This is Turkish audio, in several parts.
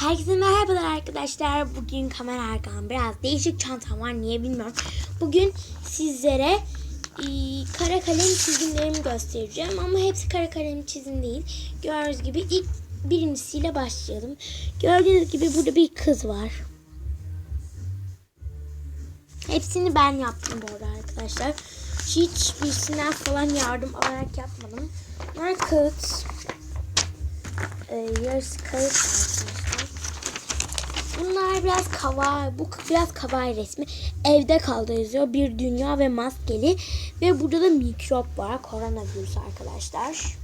Herkese merhabalar arkadaşlar. Bugün kamera arkam biraz değişik çantam var niye bilmiyorum. Bugün sizlere e, kara kalem çizimlerimi göstereceğim ama hepsi kara kalem çizim değil. Gördüğünüz gibi ilk birincisiyle başlayalım. Gördüğünüz gibi burada bir kız var. Hepsini ben yaptım bu arada arkadaşlar. Hiçbirisinden falan yardım alarak yapmadım. Bunlar kağıt. Ee, yarısı kağıt arkadaşlar. Bunlar biraz kava, bu biraz kavay resmi. Evde kaldı yazıyor. Bir dünya ve maskeli. Ve burada da mikrop var. Koronavirüs arkadaşlar.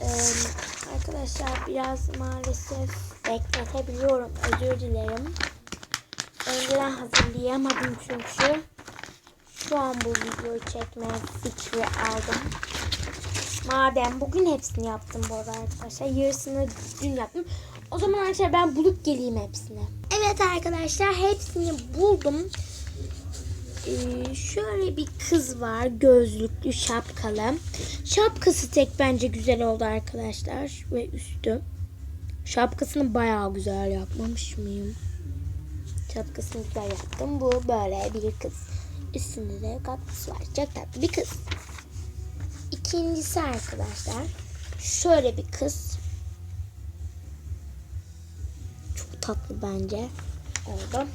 Ee, arkadaşlar biraz maalesef bekletebiliyorum. Özür dilerim. Önceden hazırlayamadım çünkü. Şu an bu videoyu çekme fikri aldım. Madem bugün hepsini yaptım bu arada arkadaşlar. Yarısını dün yaptım. O zaman arkadaşlar ben bulup geleyim hepsini. Evet arkadaşlar hepsini buldum. Ee, şöyle bir kız var. Gözlüklü şapkalı. Şapkası tek bence güzel oldu arkadaşlar. Ve üstü. Şapkasını bayağı güzel yapmamış mıyım? Şapkasını güzel yaptım. Bu böyle bir kız. Üstünde de katkısı var. Çok tatlı bir kız. İkincisi arkadaşlar şöyle bir kız. Çok tatlı bence. Oldu.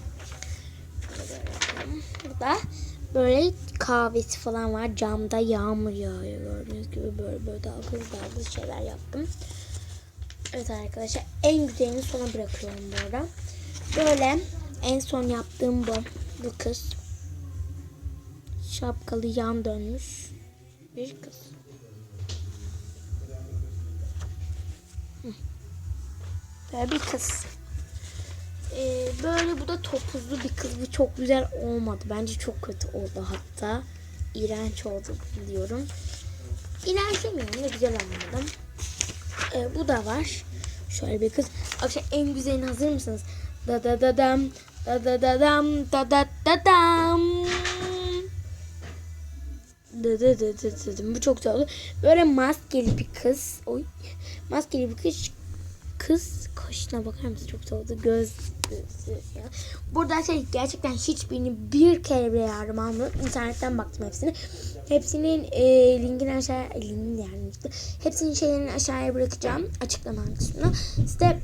Burada böyle kahvesi falan var. Camda yağmur yağıyor. Gördüğünüz gibi böyle böyle dalgalı dalgalı şeyler yaptım. Evet arkadaşlar en güzelini sona bırakıyorum bu arada. Böyle en son yaptığım bu. Bu kız. Şapkalı yan dönmüş bir kız. Böyle bir kız. Ee, böyle bu da topuzlu bir kız. Bu çok güzel olmadı. Bence çok kötü oldu hatta. İğrenç oldu diyorum. İğrenç demiyorum da güzel olmadı. Ee, bu da var. Şöyle bir kız. Akşam en güzelini hazır mısınız? Da da da dam da da da dam da da da dam. Dı dı dı. Bu çok güzel oldu. Böyle maskeli bir kız. Oy. Maskeli bir kız. Kız kaşına bakar mısın? Çok güzel oldu. Göz. Burada şey gerçekten hiçbirini bir kere bile yardım almıyorum. İnternetten baktım hepsini. Hepsinin e, linkini aşağıya linkini yani işte. Hepsinin şeylerini aşağıya bırakacağım. Açıklama kısmına. İşte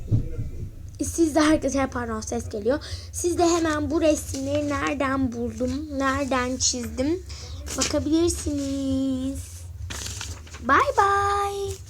siz de arkadaşlar pardon ses geliyor. Siz de hemen bu resimleri nereden buldum, nereden çizdim bakabilirsiniz. Bye bye.